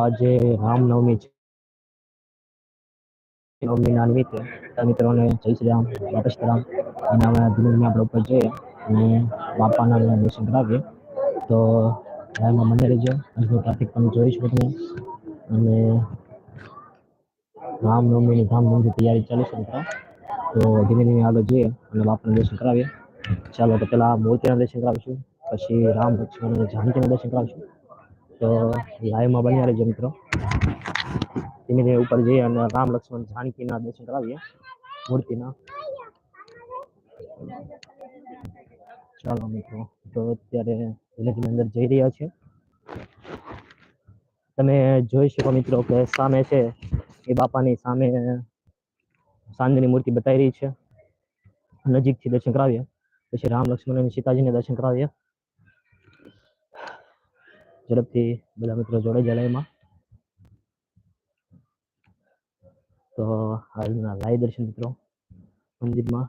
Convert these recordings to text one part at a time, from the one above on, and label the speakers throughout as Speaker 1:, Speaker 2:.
Speaker 1: આજે રામનવમી છે. નવમીના નિમિત્તે મિત્રોને જય શ્રી રામ શ્રી રામ. અને અમે ધીમે આપણે ઉપર જઈએ અને બાપાના દર્શન કરાવીએ. તો લાઈનમાં મને રહેજો આજનું ટ્રાફિક પણ જોઈ શકો તમે. અને રામનવમીની ધામધૂમથી તૈયારી ચાલુ છે મિત્રો. તો ધીમે ધીમે આગળ જઈએ અને બાપાના દર્શન કરાવીએ. ચાલો તો પેલા મૂર્તિના દર્શન કરાવીશું. પછી રામ લક્ષ્મણ અને જાનકીના દર્શન કરાવીશું. તો લાઈવમાં બન્યા રહેજો મિત્રો. ધીમે ધીમે ઉપર જઈએ અને રામ, લક્ષ્મણ, જાનકીના દર્શન કરાવીએ. મૂર્તિના. ચાલો મિત્રો, તો અત્યારે ધીમે અંદર જઈ રહ્યા છે. તમે જોઈ શકો મિત્રો કે સામે છે એ બાપાની સામે સાંજની મૂર્તિ બતાવી રહી છે. નજીકથી દર્શન કરાવીએ. પછી રામ, લક્ષ્મણ અને સીતાજીને દર્શન કરાવીએ. ઝડપથી બધા મિત્રો જોડે જલાઈમાં. તો આજના લાઈવ દર્શન મિત્રો, મંદિરમાં.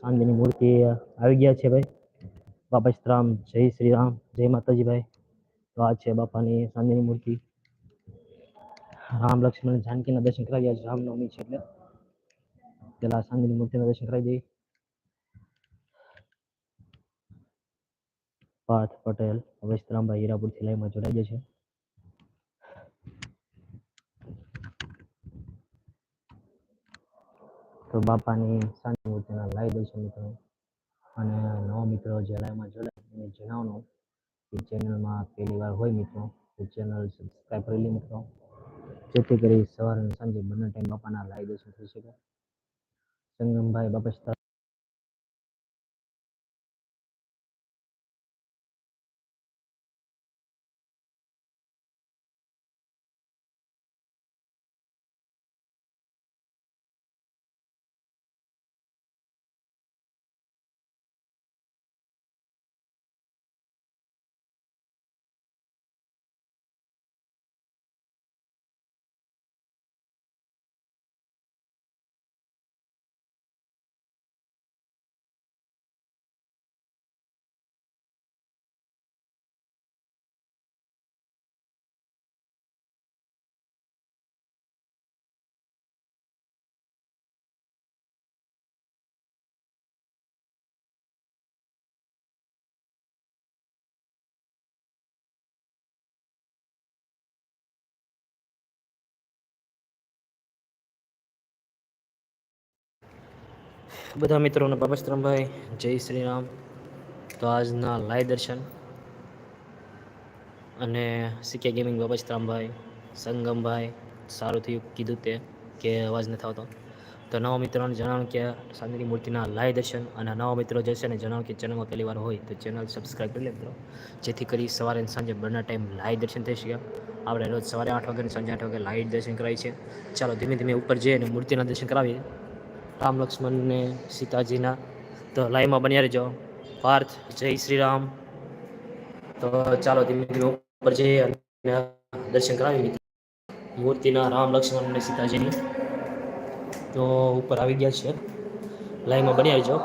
Speaker 1: સાંજની મૂર્તિ આવી ગયા છે ભાઈ. બાપા રામ, જય શ્રી રામ, જય માતાજી ભાઈ. તો આ છે બાપાની સાંજની મૂર્તિ. રામ, લક્ષ્મણ જાનકીના દર્શન કરાવ્યા છે રામનવમી છે એટલે. પેલા સાંજની મૂર્તિના દર્શન કરાવી દઈએ. પાર્થ પટેલ અવૈસ્તરામભાઈ હીરાપુરથી લાઈવમાં જોડાઈ જશે તો બાપાની સાંજની મૂર્તિના લાઈવ દર્શન મિત્રો. અને નવા મિત્રો જે લાઈવમાં જોડાય એને જણાવવાનું કે ચેનલમાં પહેલી વાર હોય મિત્રો, તો ચેનલ સબસ્ક્રાઈબ કરી લે મિત્રો. જેથી કરી સવાર અને સાંજે બંને ટાઈમ બાપાના લાઈવ દર્શન થઈ શકે. સંગમભાઈ બાપા બધા મિત્રોને બાબસ્તરમભાઈ જય શ્રી રામ તો આજના લાઈવ દર્શન અને સીકે ગેમિંગ બાબસ્તરામભાઈ સંગમભાઈ, સારું થયું કીધું તે કે અવાજ નથી આવતો તો નવા મિત્રોને જણાવું કે સાંજની મૂર્તિના લાઈવ દર્શન અને નવા મિત્રો જે છે ને જણાવું કે ચેનલમાં પહેલી વાર હોય તો ચેનલ સબસ્ક્રાઈબ કરી લે મિત્રો જેથી કરી સવારે અને સાંજે બંને ટાઈમ લાઈવ દર્શન થઈ શકે. આપણે રોજ સવારે આઠ વાગે અને સાંજે આઠ વાગે લાઈવ દર્શન કરાવીએ છીએ. ચાલો ધીમે ધીમે ઉપર જઈએ અને મૂર્તિના દર્શન કરાવીએ. રામ લક્ષ્મણ ને સીતાજીના. તો લાઈવમાં બન્યા રહેજો. પાર્થ, જય શ્રી રામ. તો ચાલો ધીમે ધીમે ઉપર જઈએ અને દર્શન કરાવી મૂર્તિના રામ લક્ષ્મણ અને સીતાજીની. તો ઉપર આવી ગયા છે. લાઈનમાં બની આવજો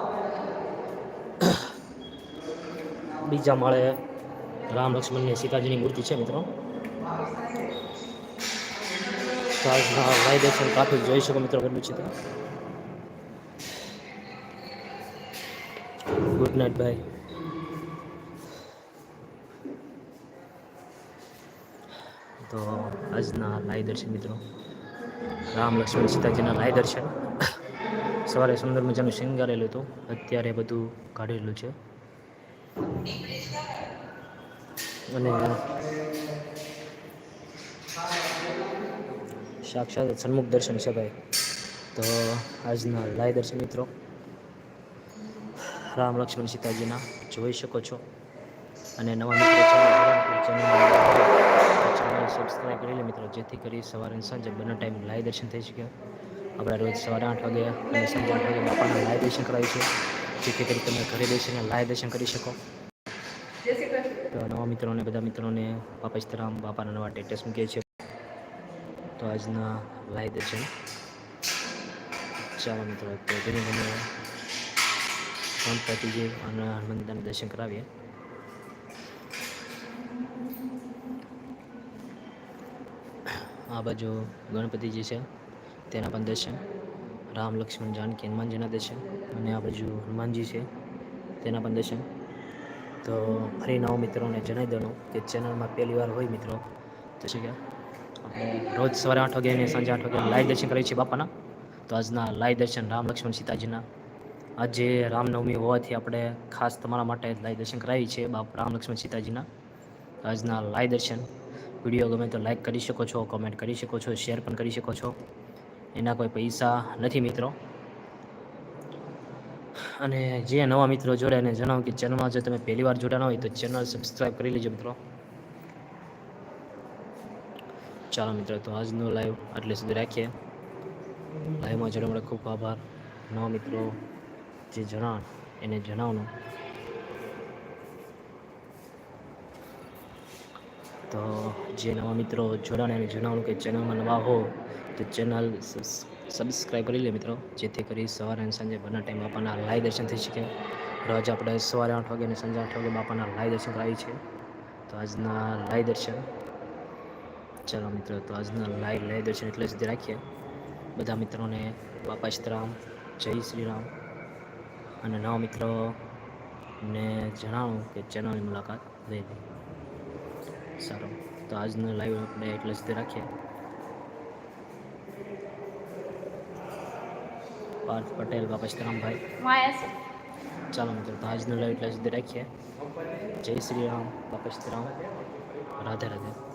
Speaker 1: બીજા માળે રામ લક્ષ્મણ ને સીતાજીની મૂર્તિ છે મિત્રો. લાઈવ દર્શન કાફી જોઈ શકો મિત્રો કેટલું છે ગુડ નાઇટ ભાઈ તો આજના લાઈ દર્શન મિત્રો રામ લક્ષ્મણ સીતાજીના લાઈ દર્શન સવારે સુંદર મજાનું શિંગારેલું હતું, અત્યારે બધું કાઢેલું છે. અને સાક્ષાત સન્મુખ દર્શન છે ભાઈ. તો આજના લાઈ દર્શન મિત્રો રામ લક્ષ્મણ સીતાજીના જોઈ શકો છો. અને નવા મિત્રો ચેનલ સબસ્ક્રાઈબ કરી લે મિત્રો. જેથી કરી સવારે સાંજે બંને ટાઈમ લાઈવ દર્શન થઈ શકે. આપણે રોજ સવારે આઠ વાગે અને સાંજે આઠ વાગે બાપાના લાઈવ દર્શન કરાવીએ છીએ જેથી કરી તમે ઘરે બેસીને લાઈવ દર્શન કરી શકો. તો નવા મિત્રોને, બધા મિત્રોને બાપા ઇસ્તરામ બાપાના નવા ટેટસ મૂકીએ છીએ. તો આજના લાઈવ દર્શન. ચાલો મિત્રો ગણપતિજી અને હનુમાનદાના દર્શન કરાવીએ. આ બાજુ ગણપતિજી છે, તેના પણ દર્શન. રામ, લક્ષ્મણ, જાનકી, હનુમાનજીના દર્શન અને આ બાજુ હનુમાનજી છે, તેના પણ દર્શન. તો ફરી નવા મિત્રોને જણાવી દઉં કે ચેનલમાં પહેલી વાર હોય મિત્રો, તો શું કે આપણે રોજ સવારે આઠ વાગે અને સાંજે આઠ વાગે લાઈવ દર્શન કરીએ છીએ બાપાના. તો આજના લાઈવ દર્શન રામ, લક્ષ્મણ, સીતાજીના. આજે રામનવમી હોવાથી આપણે ખાસ તમારા માટે લાઈવ દર્શન કરાવી છે બાપ રામ લક્ષ્મણ સીતાજીના. આજના લાઈવ દર્શન. વીડિયો ગમે તો લાઈક કરી શકો છો કોમેન્ટ કરી શકો છો, શેર પણ કરી શકો છો. એના કોઈ પૈસા નથી મિત્રો. અને જે નવા મિત્રો જોડે એને જણાવો કે ચેનલમાં જો તમે પહેલી વાર જોડાના હોય તો ચેનલ સબસ્ક્રાઈબ કરી લેજો મિત્રો. ચાલો મિત્રો, તો આજનો લાઈવ આટલે સુધી રાખીએ. લાઈવમાં જોડે મળે ખૂબ આભાર. નવા મિત્રો જે જણાણ, એને જણાવવાનું. તો જે નવા મિત્રો જોડાણ, એને જણાવવાનું કે ચેનલમાં નવા હો, તો ચેનલ સબસ્ક્રાઈબ કરી લે મિત્રો, જેથી કરી સવારે અને સાંજે બંને ટાઈમ બાપાના લાઈવ દર્શન થઈ શકે. રોજ આપણે સવારે આઠ વાગે અને સાંજે આઠ વાગે બાપાના લાઈવ દર્શન કરાવીએ છીએ. તો આજના લાઈવ દર્શન. ચાલો મિત્રો, તો આજના લાઈવ લાઈવ દર્શન એટલે સુધી રાખીએ. બધા મિત્રોને બાપા સીતારામ જય શ્રી રામ. અને નવા મિત્રોને જણાવું કે ચેનલની મુલાકાત લઈ સારું. તો આજનો લાઈવ આપણે એટલે સુધી રાખીએ. પાર્થ પટેલ બાપા સીતારામભાઈ
Speaker 2: વાયા છે.
Speaker 1: ચાલો મિત્રો તો આજનો લાઈવ એટલે જ રાખીએ. જય શ્રી રામ બાપસ્તરામ રાધે રાધે.